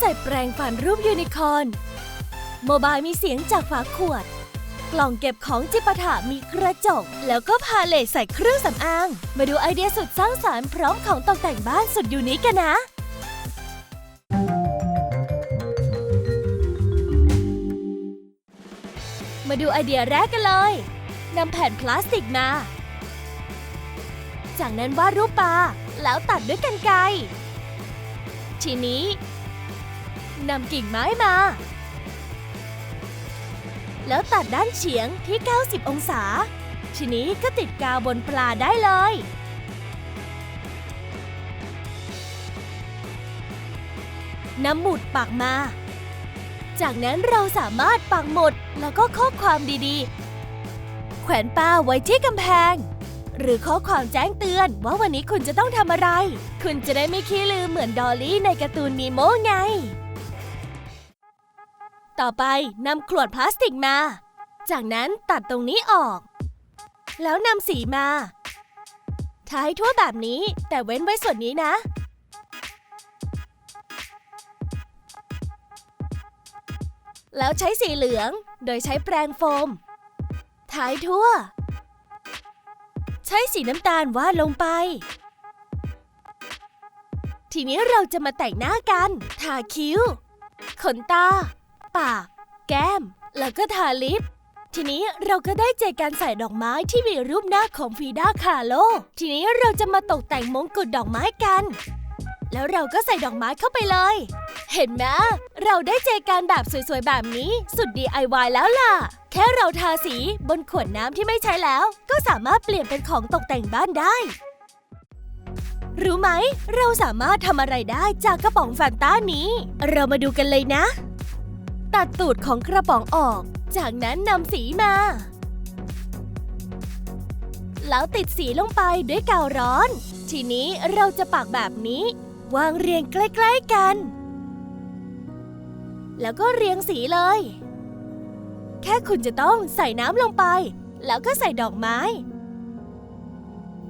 ใส่แปรงฟันรูปยูนิคอร์นโมบายมีเสียงจากฝาขวด กล่องเก็บของจิปาถะมีกระจก แล้วก็พาเลทใส่เครื่องสำอาง มาดูไอเดียสุดสร้างสรรค์พร้อมของตกแต่งบ้านสุดยูนิคกันนะมาดูไอเดียแรกกันเลย นำแผ่นพลาสติกมา จากนั้นวาดรูปปลา แล้วตัดด้วยกันไกรทีนี้ นำกิ่งไม้มา แล้วตัดด้านเฉียงที่ 90 องศา ทีนี้ก็ติดกาวบนปลาได้เลย นำหมุดปักมา จากนั้นเราสามารถปักหมุดแล้วก็ข้อความดีๆ แขวนป้าไว้ที่กำแพง หรือข้อความแจ้งเตือนว่าวันนี้คุณจะต้องทำอะไร คุณจะได้ไม่ขี้ลืมเหมือนดอลลี่ในการ์ตูนนีโมไง ต่อไปนำขวดพลาสติกมา จากนั้นตัดตรงนี้ออก แล้วนำสีมาทาให้ทั่วแบบนี้แต่เว้นไว้ส่วนนี้นะ แล้วใช้สีเหลืองโดยใช้แปรงโฟมทาให้ทั่ว ใช้สีน้ำตาลวาดลงไป ทีนี้เราจะมาแต่งหน้ากัน ทาคิ้ว ขนตา ปาก แก้ม แล้วก็ทาลิป ทีนี้เราก็ได้เจอการใส่ดอกไม้ที่มีรูปหน้าของฟีดาคาโล ทีนี้เราจะมาตกแต่งมงกุฎดอกไม้กัน แล้วเราก็ใส่ดอกไม้เข้าไปเลย เห็นไหมเราได้เจอการแบบสวยๆแบบนี้สุด DIY แล้วล่ะ แค่เราทาสีบนขวดน้ำที่ไม่ใช้แล้ว ก็สามารถเปลี่ยนเป็นของตกแต่งบ้านได้รู้ไหม เราสามารถทำอะไรได้จากกระป๋องแฟนต้านี้ เรามาดูกันเลยนะ ตัดตูดของกระป๋องออก จากนั้นนำสีมา แล้วติดสีลงไปด้วยกาวร้อน ทีนี้เราจะปักแบบนี้ วางเรียงใกล้ๆกัน แล้วก็เรียงสีเลย แค่คุณจะต้องใส่น้ำลงไป แล้วก็ใส่ดอกไม้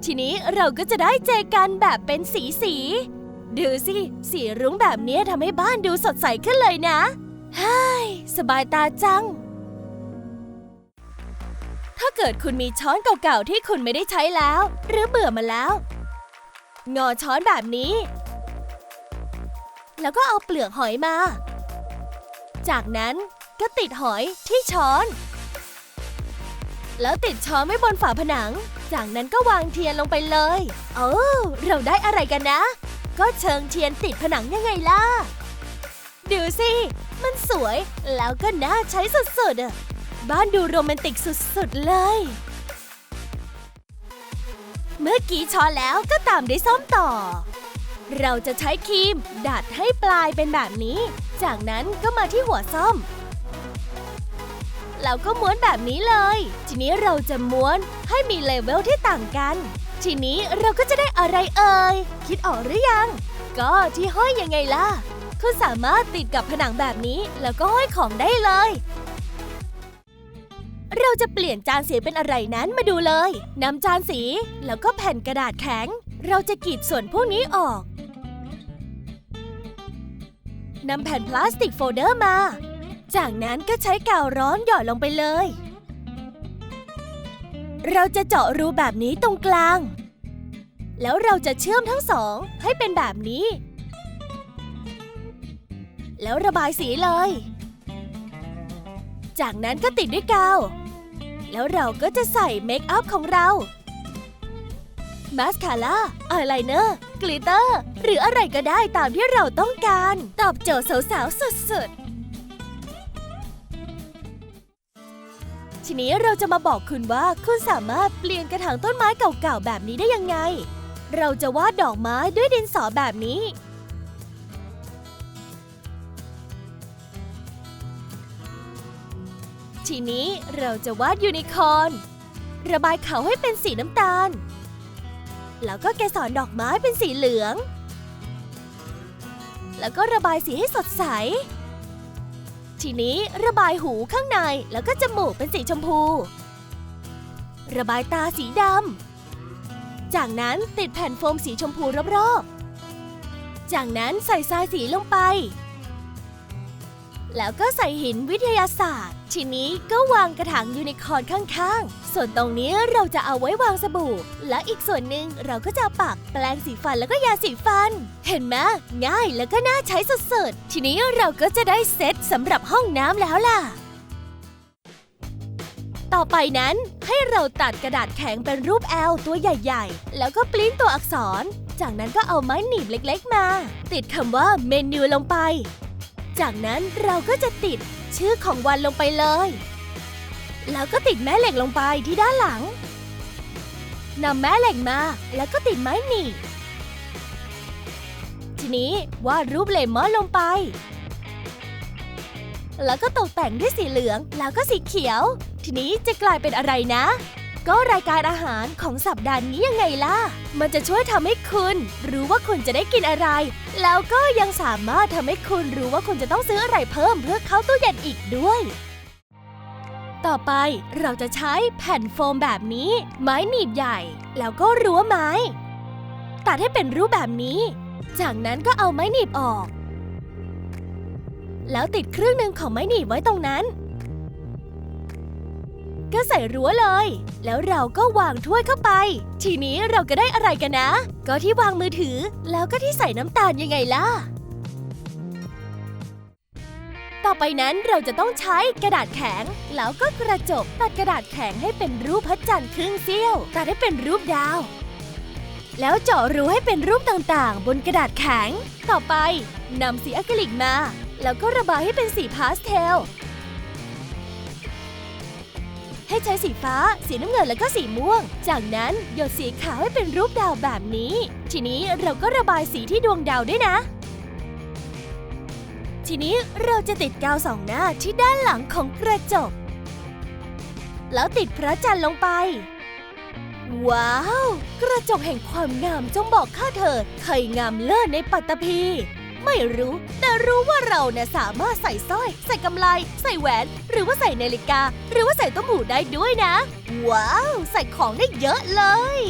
ทีนี้เราก็จะได้เจอกันแบบเป็นสีสีๆดูสิ สีรุ้งแบบนี้ทำให้บ้านดูสดใสขึ้นเลยนะ เฮ้ยสบายตาจัง ถ้าเกิดคุณมีช้อนเก่าๆที่คุณไม่ได้ใช้แล้ว หรือเบื่อมาแล้ว งอช้อนแบบนี้ แล้วก็เอาเปลือกหอยมา จากนั้นก็ติดหอยที่ช้อน แล้วติดช้อนไว้บนฝาผนัง จากนั้นก็วางเทียนลงไปเลยโอ้เราได้อะไรกันนะ ก็เชิงเทียนติดผนังยังไงล่ะ ดูสิ มันสวยแล้วก็น่าใช้สุดๆอะบ้านดูโรแมนติกสุดๆเลย เมื่อกี้ช้อนแล้วก็ตามด้วยส้มต่อ เราจะใช้ครีมดัดให้ปลายเป็นแบบนี้ จากนั้นก็มาที่หัวส้มแล้วก็ม้วนแบบนี้เลย ทีนี้เราจะม้วนให้มีเลเวลที่ต่างกัน ทีนี้เราก็จะได้อะไรเอ่ย คิดออกหรือยัง ก็ที่ห้อยยังไงล่ะ คุณสามารถติดกับผนังแบบนี้แล้วก็ห้อยของได้เลย เราจะเปลี่ยนจานสีเป็นอะไรนั้นมาดูเลยนำจานสีแล้วก็แผ่นกระดาษแข็ง เราจะกรีดส่วนพวกนี้ออกนำแผ่นพลาสติกโฟลเดอร์มา จากนั้นก็ใช้กาวร้อนหยอดลงไปเลย เราจะเจาะรูแบบนี้ตรงกลาง แล้วเราจะเชื่อมทั้งสองให้เป็นแบบนี้ แล้วระบายสีเลย จากนั้นก็ติดด้วยกาว แล้วเราก็จะใส่เมคอัพของเรา มาสคาร่าอายไลเนอร์ กลิตเตอร์ หรืออะไรก็ได้ตามที่เราต้องการ ตอบโจทย์สาวๆสุดๆทีนี้เราจะมาบอกคุณว่าคุณสามารถเปลี่ยนกระถางต้นไม้เก่าๆแบบนี้ได้ยังไง เราจะวาดดอกไม้ด้วยดินสอแบบนี้ ทีนี้เราจะวาดยูนิคอร์นระบายเขาให้เป็นสีน้ำตาล แล้วก็เกสรดอกไม้เป็นสีเหลือง แล้วก็ระบายสีให้สดใส ทีนี้ระบายหูข้างในแล้วก็จมูกเป็นสีชมพู ระบายตาสีดำ จากนั้นติดแผ่นโฟมสีชมพูรอบๆ จากนั้นใส่ทรายสีลงไป แล้วก็ใส่หินวิทยาศาสตร์ ทีนี้ก็วางกระถางยูนิคอร์นข้างๆ ส่วนตรงนี้เราจะเอาไว้วางสบู่ และอีกส่วนหนึ่งเราก็จะปักแปรงสีฟันแล้วก็ยาสีฟัน เห็นไหมง่ายแล้วก็น่าใช้สุดๆ ทีนี้เราก็จะได้เซตสำหรับห้องน้ำแล้วล่ะ ต่อไปนั้นให้เราตัดกระดาษแข็งเป็นรูป L ตัวใหญ่ๆ แล้วก็ปริ้นตัวอักษร จากนั้นก็เอาไม้หนีบเล็กๆมา ติดคำว่าเมนูลงไป จากนั้นเราก็จะติดชื่อของวันลงไปเลย แล้วก็ติดแม่เหล็กลงไปที่ด้านหลังนำแม่เหล็กมาแล้วก็ติดไม้หนีบทีนี้วาดรูปเลมอนลงไป แล้วก็ตกแต่งด้วยสีเหลืองแล้วก็สีเขียว ทีนี้จะกลายเป็นอะไรนะ ก็รายการอาหารของสัปดาห์นี้ยังไงล่ะ มันจะช่วยทำให้คุณรู้ว่าคุณจะได้กินอะไร แล้วก็ยังสามารถทำให้คุณรู้ว่าคุณจะต้องซื้ออะไรเพิ่มเพื่อเข้าตู้เย็นอีกด้วย ต่อไปเราจะใช้แผ่นโฟมแบบนี้ ไม้หนีบใหญ่ แล้วก็รั้วไม้ ตัดให้เป็นรูปแบบนี้ จากนั้นก็เอาไม้หนีบออก แล้วติดครึ่งหนึ่งของไม้หนีบไว้ตรงนั้น ก็ใส่รั้วเลย แล้วเราก็วางถ้วยเข้าไป ทีนี้เราก็ได้อะไรกันนะ ก็ที่วางมือถือ แล้วก็ที่ใส่น้ำตาลยังไงล่ะ ต่อไปนั้นเราจะต้องใช้กระดาษแข็ง แล้วก็กระจกตัดกระดาษแข็งให้เป็นรูปพระจันทร์ครึ่งเสี้ยวตัดให้เป็นรูปดาว แล้วเจาะรูให้เป็นรูปต่างๆ บนกระดาษแข็ง ต่อไปนำสีอะคริลิกมา แล้วก็ระบายให้เป็นสีพาสเทล ให้ใช้สีฟ้า สีน้ำเงินแล้วก็สีม่วง จากนั้นหยดสีขาวให้เป็นรูปดาวแบบนี้ ทีนี้เราก็ระบายสีที่ดวงดาวด้วยนะ ทีนี้เราจะติดกาวสองหน้าที่ด้านหลังของกระจก แล้วติดพระจันทร์ลงไป ว้าว กระจกแห่งความงามจงบอกข้าเธอใครงามเลิศในปัตตภี ไม่รู้ แต่รู้ว่าเราเนี่ยสามารถใส่สร้อย ใส่กำไล ใส่แหวน หรือว่าใส่นาฬิกา หรือว่าใส่ต้มหูได้ด้วยนะ ว้าว ใส่ของได้เยอะเลย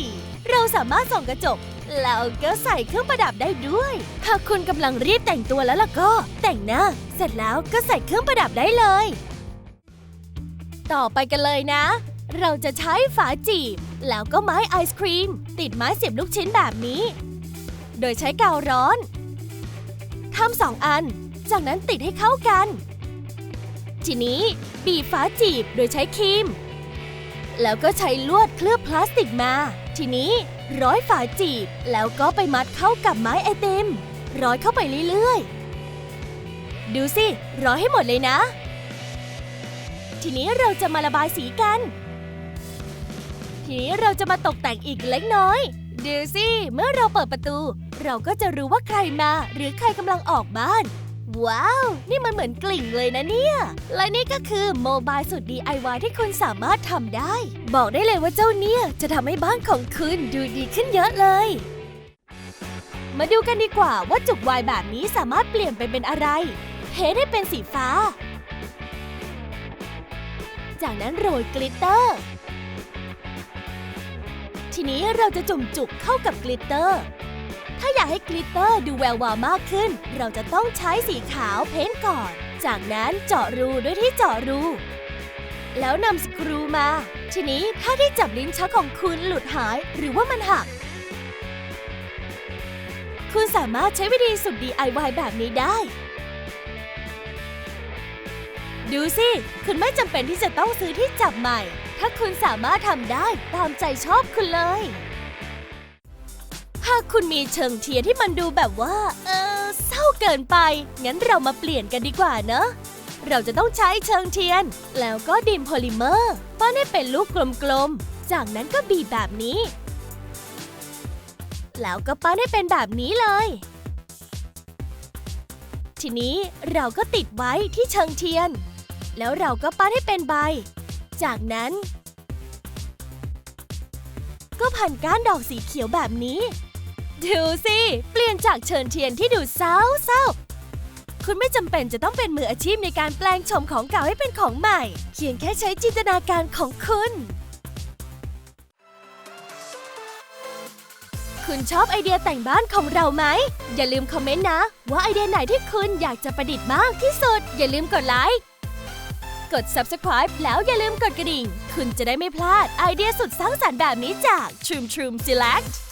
เราสามารถส่องกระจกแล้วก็ใส่เครื่องประดับได้ด้วย หากคุณกำลังรีบแต่งตัวแล้วล่ะก็ แต่งหน้า เสร็จแล้วก็ใส่เครื่องประดับได้เลย ต่อไปกันเลยนะ เราจะใช้ฝาจีบ แล้วก็ไม้ไอศครีม ติดไม้เสียบลูกชิ้นแบบนี้ โดยใช้กาวร้อน ทำสองอัน จากนั้นติดให้เข้ากัน ทีนี้บีบฝาจีบโดยใช้ครีม แล้วก็ใช้ลวดเคลือบพลาสติกมา ทีนี้ร้อยฝาจีบแล้วก็ไปมัดเข้ากับไม้ไอติม ร้อยเข้าไปเรื่อยๆ ดูสิ ร้อยให้หมดเลยนะ ทีนี้เราจะมาระบายสีกัน ทีนี้เราจะมาตกแต่งอีกเล็กน้อย ดูสิเมื่อเราเปิดประตู เราก็จะรู้ว่าใครมา หรือใครกำลังออกบ้าน ว้าว นี่มันเหมือนกลิ่งเลยนะเนี่ย และนี่ก็คือโมบายสุด DIY ที่คุณสามารถทำได้ บอกได้เลยว่าเจ้าเนี่ยจะทำให้บ้านของคุณดูดีขึ้นเยอะเลย มาดูกันดีกว่าว่าจุกวายแบบนี้สามารถเปลี่ยนไปเป็นอะไรเทให้เป็นสีฟ้า จากนั้นโรยกลิตเตอร์ ทีนี้เราจะจุ่มจุกเข้ากับกลิตเตอร์ ถ้าอยากให้กลิตเตอร์ดูแวววาวมากขึ้น เราจะต้องใช้สีขาวเพ้นท์ก่อน จากนั้นเจาะรูด้วยที่เจาะรู แล้วนำสกรูมา ทีนี้ถ้าที่จับลิ้นชักของคุณหลุดหายหรือว่ามันหัก คุณสามารถใช้วิธีสุด DIY แบบนี้ได้ดูสิ คุณไม่จำเป็นที่จะต้องซื้อที่จับใหม่ ถ้าคุณสามารถทำได้ตามใจชอบคุณเลย หากคุณมีเชิงเทียนที่มันดูแบบว่า เออเศร้าเกินไป งั้นเรามาเปลี่ยนกันดีกว่าเนอะเราจะต้องใช้เชิงเทียน แล้วก็ดินโพลิเมอร์ปั้นให้เป็นลูกกลมๆ จากนั้นก็บีบแบบนี้ แล้วก็ปั้นให้เป็นแบบนี้เลย ทีนี้เราก็ติดไว้ที่เชิงเทียน แล้วเราก็ปั้นให้เป็นใบ จากนั้น ก็พันก้านดอกสีเขียวแบบนี้ ดูสิ เปลี่ยนจากเชิญเทียนที่ดูเศร้าเศร้าคุณไม่จำเป็นจะต้องเป็นมืออาชีพในการแปลงโฉมของเก่าให้เป็นของใหม่ เพียงแค่ใช้จินตนาการของคุณ คุณชอบไอเดียแต่งบ้านของเราไหม อย่าลืมคอมเมนต์นะ ว่าไอเดียไหนที่คุณอยากจะประดิษฐ์มากที่สุด อย่าลืมกดไลค์ กด subscribe แล้วอย่าลืมกดกระดิ่ง คุณจะได้ไม่พลาดไอเดียสุดสร้างสรรค์แบบนี้จาก Trum Trum Select